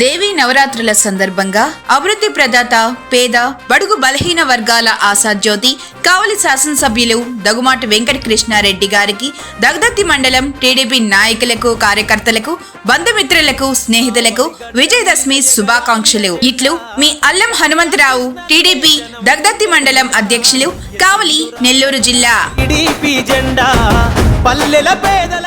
దేవీ నవరాత్రుల సందర్భంగా అభివృద్ధి ప్రదాత పేద బడుగు బలహీన వర్గాల ఆశాజ్యోతి కావలి శాసనసభ్యులు దగుమాటి వెంకట కృష్ణారెడ్డి గారికి దగదత్తి మండలం టీడీపీ నాయకులకు కార్యకర్తలకు బంధుమిత్రులకు స్నేహితులకు విజయదశమి శుభాకాంక్షలు. ఇట్లు మీ అల్లం హనుమంతరావు టీడీపీ దగదత్తి మండలం అధ్యక్షులు కావలి నెల్లూరు జిల్లా. టీడీపీ జెండా పల్లెల పేదల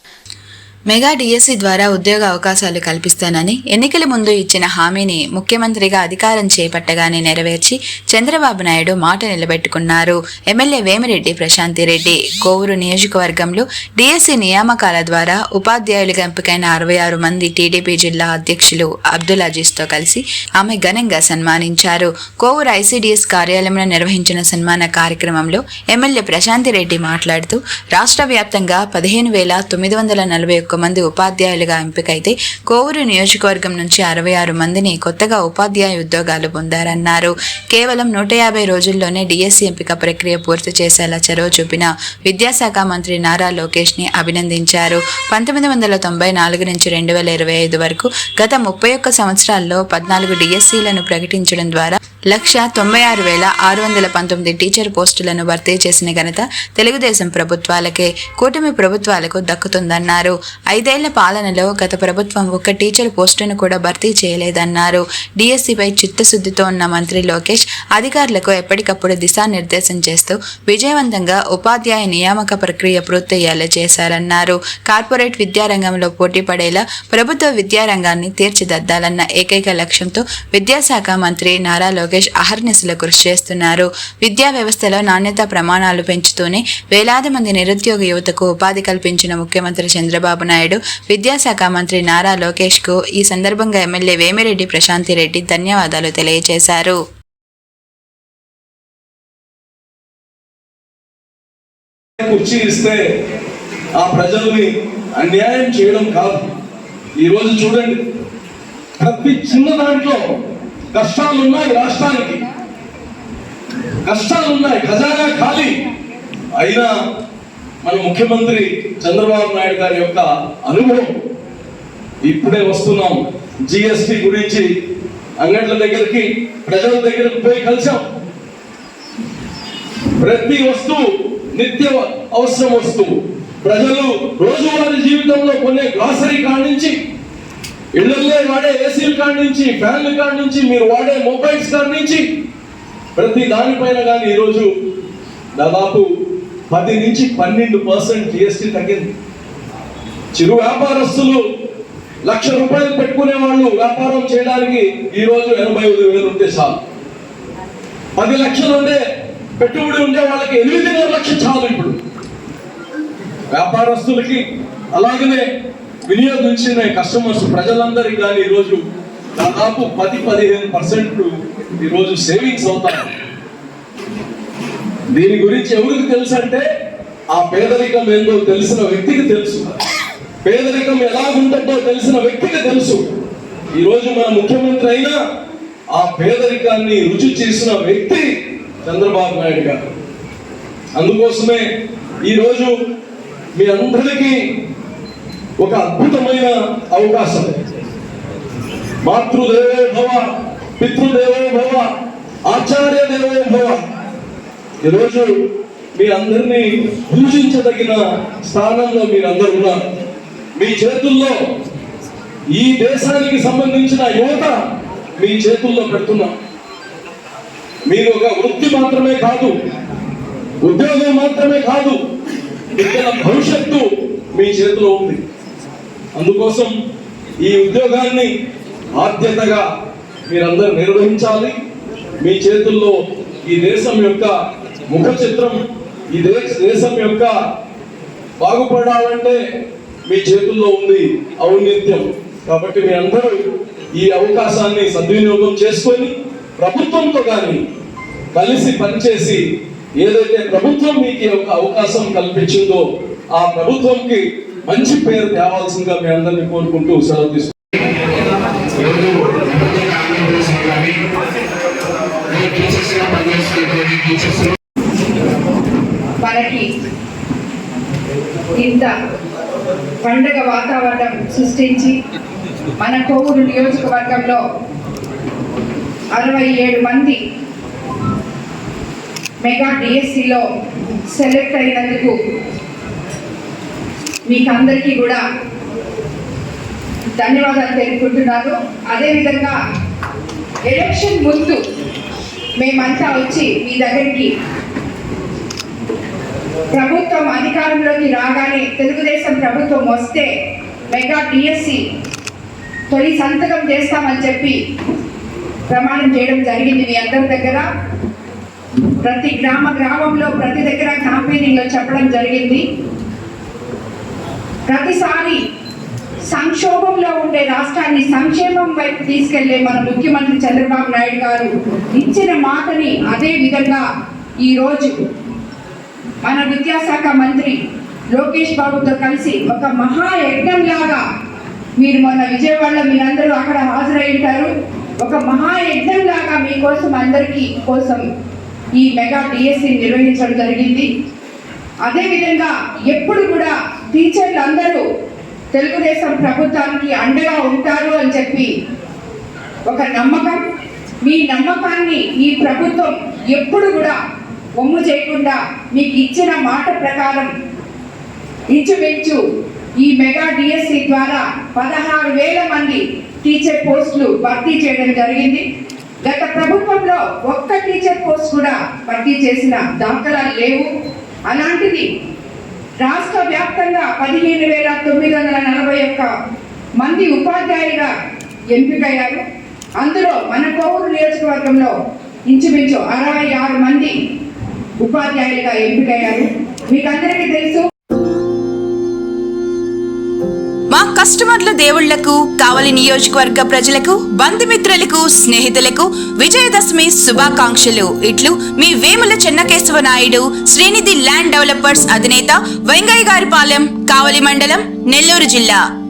మెగా డిఎస్సి ద్వారా ఉద్యోగ అవకాశాలు కల్పిస్తానని ఎన్నికల ముందు ఇచ్చిన హామీని ముఖ్యమంత్రిగా అధికారం చేపట్టగానే నెరవేర్చి చంద్రబాబు నాయుడు మాట నిలబెట్టుకున్నారు. ఎమ్మెల్యే వేమిరెడ్డి ప్రశాంతి రెడ్డి. కోవూరు నియోజకవర్గంలో డిఎస్సి నియామకాల ద్వారా ఉపాధ్యాయులుగా ఎంపికైన అరవై ఆరు మంది టీడీపీ జిల్లా అధ్యక్షులు అబ్దుల్ అజీజ్తో కలిసి ఆమె ఘనంగా సన్మానించారు. కోవూరు ఐసీడీఎస్ కార్యాలయంలో నిర్వహించిన సన్మాన కార్యక్రమంలో ఎమ్మెల్యే ప్రశాంతి రెడ్డి మాట్లాడుతూ రాష్ట్ర వ్యాప్తంగా పదిహేను వేల తొమ్మిది వందల నలభై ఒక్క మంది ఉపాధ్యాయులుగా ఎంపికైతే కోవూరు నియోజకవర్గం నుంచి అరవై ఆరు మందిని కొత్తగా ఉపాధ్యాయ ఉద్యోగాలు పొందారన్నారు. కేవలం నూట యాభై రోజుల్లోనే డిఎస్సి ఎంపిక ప్రక్రియ పూర్తి చేసేలా చొరవ చూపిన విద్యాశాఖ మంత్రి నారా లోకేష్ని అభినందించారు. పంతొమ్మిది వందల తొంభై నాలుగు నుంచి రెండు వేల ఇరవై ఐదు వరకు గత ముప్పై ఒక్క సంవత్సరాల్లో పద్నాలుగు డిఎస్సీలను ప్రకటించడం ద్వారా లక్ష తొంభై ఆరు వేల ఆరు వందల పంతొమ్మిది టీచర్ పోస్టులను భర్తీ చేసిన ఘనత తెలుగుదేశం ప్రభుత్వాలకే కూటమి ప్రభుత్వాలకు దక్కుతుందన్నారు. ఐదేళ్ళ పాలనలో గత ప్రభుత్వం ఒక్క టీచర్ పోస్టును కూడా భర్తీ చేయలేదన్నారు. డిఎస్సిపై చిత్తశుద్ధితో ఉన్న మంత్రి లోకేష్ అధికారులకు ఎప్పటికప్పుడు దిశానిర్దేశం చేస్తూ విజయవంతంగా ఉపాధ్యాయ నియామక ప్రక్రియ పూర్తయ్యేలా చేశారన్నారు. కార్పొరేట్ విద్యారంగంలో పోటీ పడేలా ప్రభుత్వ విద్యారంగాన్ని తీర్చిదిద్దాలన్న ఏకైక లక్ష్యంతో విద్యాశాఖ మంత్రి నారా లోకేష్ అహర్నిశలు కృషి చేస్తున్నారు. విద్యా వ్యవస్థలో నాణ్యత ప్రమాణాలు పెంచుతూనే వేలాది మంది నిరుద్యోగ యువతకు ఉపాధి కల్పించిన ముఖ్యమంత్రి చంద్రబాబు నాయుడు విద్యాశాఖ మంత్రి నారా లోకేష్కు ఈ సందర్భంగా ఎమ్మెల్యే వేమిరెడ్డి ప్రశాంతి రెడ్డి ధన్యవాదాలు తెలియజేశారు. కుర్చీ ఇస్తే ఆ ప్రజల్ని అన్యాయం చేయడం కాదు. ఈరోజు చూడండి ప్రతి చిన్న దాంట్లో కష్టాలున్నాయి రాష్ట్రానికి. కష్టాలు ఉన్నాయి ఖజానా ఖాళీ. అయినా మన ముఖ్యమంత్రి చంద్రబాబు నాయుడు గారి యొక్క అనుభవం. ఇప్పుడే వస్తున్నాం జిఎస్టి గురించి అంగట్ల దగ్గరికి ప్రజల దగ్గరకు పోయి కలిసాం. ప్రతి వస్తువు నిత్య అవసరం వస్తువు ప్రజలు రోజువారీ జీవితంలో కొనే గ్లాసరీ కాడి నుంచి ఇళ్ళలో వాడే ఏసీల కాడి నుంచి ఫ్యాన్ల కాడి నుంచి మీరు వాడే మొబైల్స్ కాడి నుంచి ప్రతి దానిపైన కానీ ఈరోజు దాదాపు పది నుంచి పన్నెండు పర్సెంట్ జిఎస్టీ తగ్గింది. చిరు వ్యాపారస్తులు లక్ష రూపాయలు పెట్టుకునే వాళ్ళు వ్యాపారం చేయడానికి ఈ రోజు ఎనభై ఐదు వేలు ఉంటే చాలు. పది లక్షలు ఉండే పెట్టుబడి ఉండే వాళ్ళకి ఎనిమిదిన్నర లక్షలు చాలు ఇప్పుడు. వ్యాపారస్తులకి అలాగనే వినియోగించిన కస్టమర్స్ ప్రజలందరికీ కానీ ఈరోజు దాదాపు పది పదిహేను పర్సెంట్ ఈరోజు సేవింగ్స్ అవుతారు దీని గురించి ఎవరికి తెలుసు అంటే ఆ పేదరికం ఏందో తెలిసిన వ్యక్తికి తెలుసు. పేదరికం ఎలా ఉంటుందో తెలిసిన వ్యక్తికి తెలుసు. ఈరోజు మన ముఖ్యమంత్రి అయినా ఆ పేదరికాన్ని రుచి చేసిన వ్యక్తి చంద్రబాబు నాయుడు గారు. అందుకోసమే ఈరోజు మీ అందరికీ ఒక అద్భుతమైన అవకాశం. మాతృదేవో భవ పితృదేవో భవ ఆచార్య దేవో భవ ఈరోజు మీ అందరినీ పూజించదగిన స్థానంలో మీరందరూ ఉన్నారు. మీ చేతుల్లో ఈ దేశానికి సంబంధించిన యువత మీ చేతుల్లో పెడుతున్నాం మీరు ఒక వృత్తి మాత్రమే కాదు ఉద్యోగం మాత్రమే కాదు ఇక్కడ భవిష్యత్తు మీ చేతిలో ఉంది. అందుకోసం ఈ ఉద్యోగాన్ని బాధ్యతగా మీరందరూ నిర్వహించాలి. మీ చేతుల్లో ఈ దేశం యొక్క ముఖ చిత్రం ఈ దేశ దేశం యొక్క బాగుపడాలంటే మీ చేతుల్లో ఉంది ఔన్నిత్యం. కాబట్టి మీ అందరూ ఈ అవకాశాన్ని సద్వినియోగం చేసుకొని ప్రభుత్వంతో కానీ కలిసి పనిచేసి ఏదైతే ప్రభుత్వం మీకు ఒక యొక్క అవకాశం కల్పించిందో ఆ ప్రభుత్వంకి మంచి పేరు తేవాల్సిందిగా మీ అందరినీ కోరుకుంటూ సెలవు మనకి ఇంత పండగ వాతావరణం సృష్టించి మన కోవూరు నియోజకవర్గంలో అరవై ఏడు మంది మెగా డిఎస్సిలో సెలెక్ట్ అయినందుకు మీకు అందరికీ కూడా ధన్యవాదాలు తెలుపుకుంటున్నాను. అదేవిధంగా ఎలక్షన్ ముందు మేమంతా వచ్చి మీ దగ్గరికి ప్రభుత్వం అధికారంలోకి రాగానే తెలుగుదేశం ప్రభుత్వం వస్తే మెగా డిఎస్సి తొలి సంతకం చేస్తామని చెప్పి ప్రమాణం చేయడం జరిగింది మీ అందరి దగ్గర. ప్రతి గ్రామ గ్రామంలో ప్రతి దగ్గర క్యాంపెయినింగ్లో చెప్పడం జరిగింది. ప్రతిసారి సంక్షోభంలో ఉండే రాష్ట్రాన్ని సంక్షేమం వైపు తీసుకెళ్ళే మన ముఖ్యమంత్రి చంద్రబాబు నాయుడు గారు ఇచ్చిన మాటని అదే విధంగా ఈరోజు మన విద్యాశాఖ మంత్రి లోకేష్ బాబుతో కలిసి ఒక మహాయజ్ఞం లాగా మీరు మొన్న విజయవాడలో మీరందరూ అక్కడ హాజరై ఉంటారు. ఒక మహాయజ్ఞం లాగా మీకోసం అందరికీ కోసం ఈ మెగా డిఎస్సి నిర్వహించడం జరిగింది. అదేవిధంగా ఎప్పుడు కూడా టీచర్లు అందరూ తెలుగుదేశం ప్రభుత్వానికి అండగా ఉంటారు అని చెప్పి ఒక నమ్మకం. మీ నమ్మకాన్ని ఈ ప్రభుత్వం ఎప్పుడు కూడా ఒమ్ము చేయకుండా మీకు ఇచ్చిన మాట ప్రకారం ఇంచుమించు ఈ మెగా డిఎస్సి ద్వారా పదహారు వేల మంది టీచర్ పోస్టులు భర్తీ చేయడం జరిగింది. గత ప్రభుత్వంలో ఒక్క టీచర్ పోస్ట్ కూడా భర్తీ చేసిన దాఖలాలు లేవు. అలాంటిది రాష్ట్ర వ్యాప్తంగా పదిహేను వేల తొమ్మిది వందల నలభై ఒక్క మంది ఉపాధ్యాయులుగా ఎంపికయ్యారు. అందులో మన కోవూరు నియోజకవర్గంలో ఇంచుమించు అరవై ఆరు మంది ఉపాధ్యాయులుగా ఎంపికయ్యారు. మీకు అందరికీ తెలుసు కస్టమర్ల దేవుళ్ళకు కావలి నియోజకవర్గ ప్రజలకు బంధుమిత్రులకు స్నేహితులకు విజయదశమి శుభాకాంక్షలు. ఇట్లు మీ వేముల చెన్నకేశవ నాయుడు శ్రీనిధి ల్యాండ్ డెవలపర్స్ అధినేత వెంగయ్య గారిపాలెం కావలి మండలం నెల్లూరు జిల్లా.